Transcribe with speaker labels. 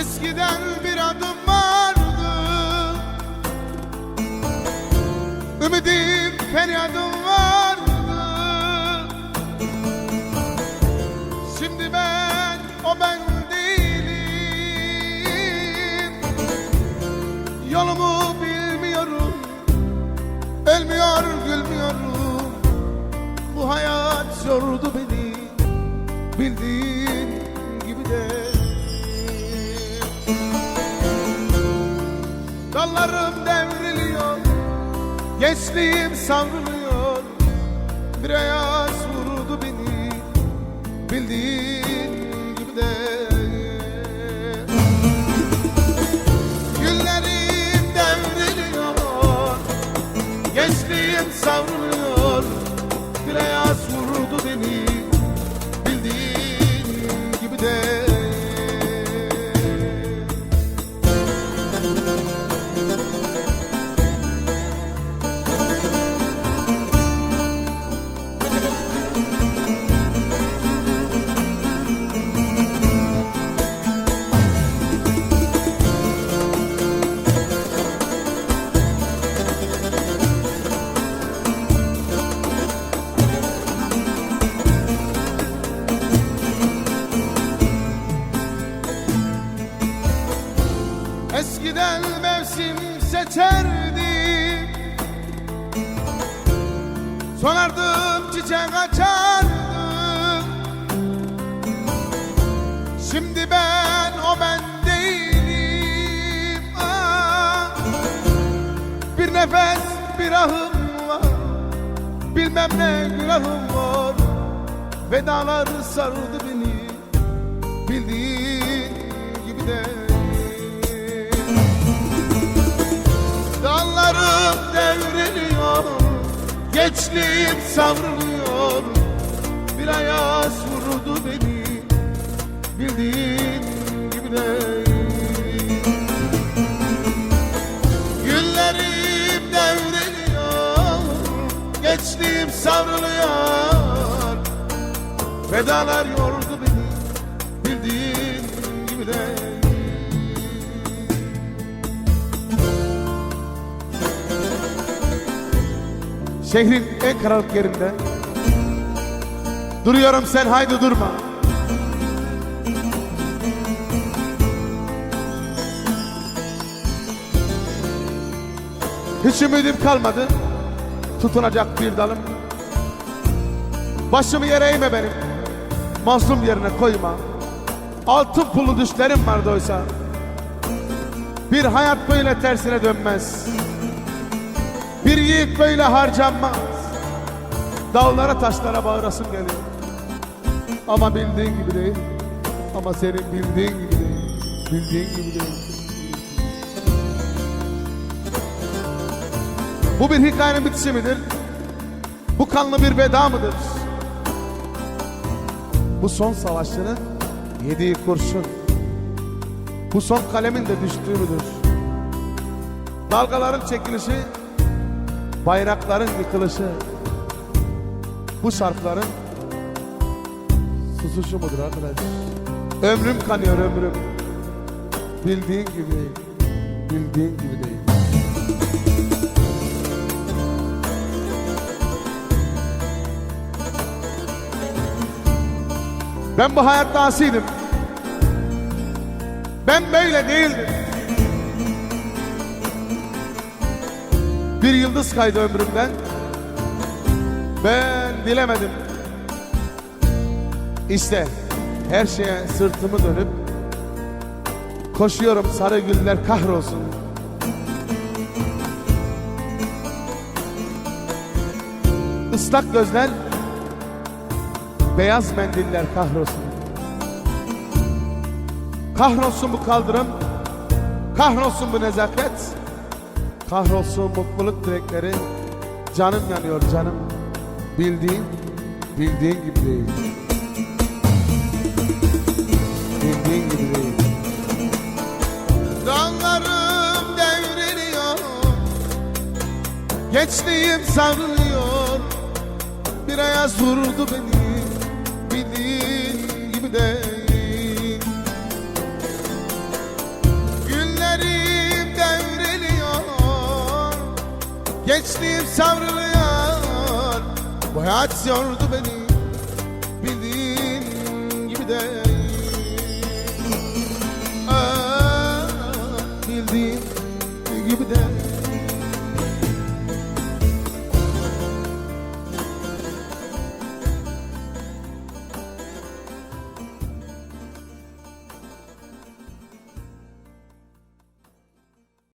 Speaker 1: Eskiden bir adım vardı. Ümidim feryadım vardı. Şimdi ben o ben değilim. Yolumu bilmiyorum Ölmüyor gülmüyorum. Bu hayat zordu beni Bildiğin gibi de. Dallarım devriliyor Gençliğim savruluyor. Bir ayaz vurdu beni Bildiğin gibi de Eskiden mevsim seçerdim Sonardım çiçek açardım. Şimdi ben o ben değilim. Ah. Bir nefes bir ahım var. Bilmem ne günahım var. Vedalar sardı beni. Bildiğin gibi de Dallarım devriliyor Gençliğim savruluyor. Bir ayaz vurdu beni Bildiğin gibi de Günlerim devriliyor Gençliğim savruluyor. Vedalar yordu Şehrin en karanlık yerinde. Duruyorum sen haydi durma. Hiç ümidim kalmadı. Tutunacak bir dalım. Başımı yere eğme benim. Mazlum yerine koyma. Altın pullu düşlerim vardı oysa. Bir hayat böyle tersine dönmez bir yiğit böyle harcanmaz Dağlara taşlara bağırasım geliyor Ama bildiğin gibi değil Ama senin bildiğin gibi değil Bildiğin gibi değil Bu bir hikayenin bitişi midir? Bu kanlı bir veda mıdır? Bu son savaşçının yediği kurşun Bu son kalemin de düştüğü müdür? Dalgaların çekilişi bayrakların yıkılışı bu şarkıların susuşu mudur arkadaş? Ömrüm kanıyor ömrüm. Bildiğin gibi. Bildiğin gibi değil. Ben bu hayatta asiydim. Ben böyle değildim. Bir yıldız kaydı ömrümden. Ben dilemedim. İşte her şeye sırtımı dönüp koşuyorum sarı güller kahrolsun. Islak gözler, beyaz mendiller kahrolsun. Kahrolsun bu kaldırım, kahrolsun bu nezaket. Kahrolsun mutluluk dilekleri. Canım yanıyor canım. Bildiğin Bildiğin gibi değil. Bildiğin gibi değil. Dallarım devriliyor. Gençliğim savruluyor Bir ayaz vurdu beni. Bildiğin gibi değil Gençliğim savruluyor. Bu hayat yordu beni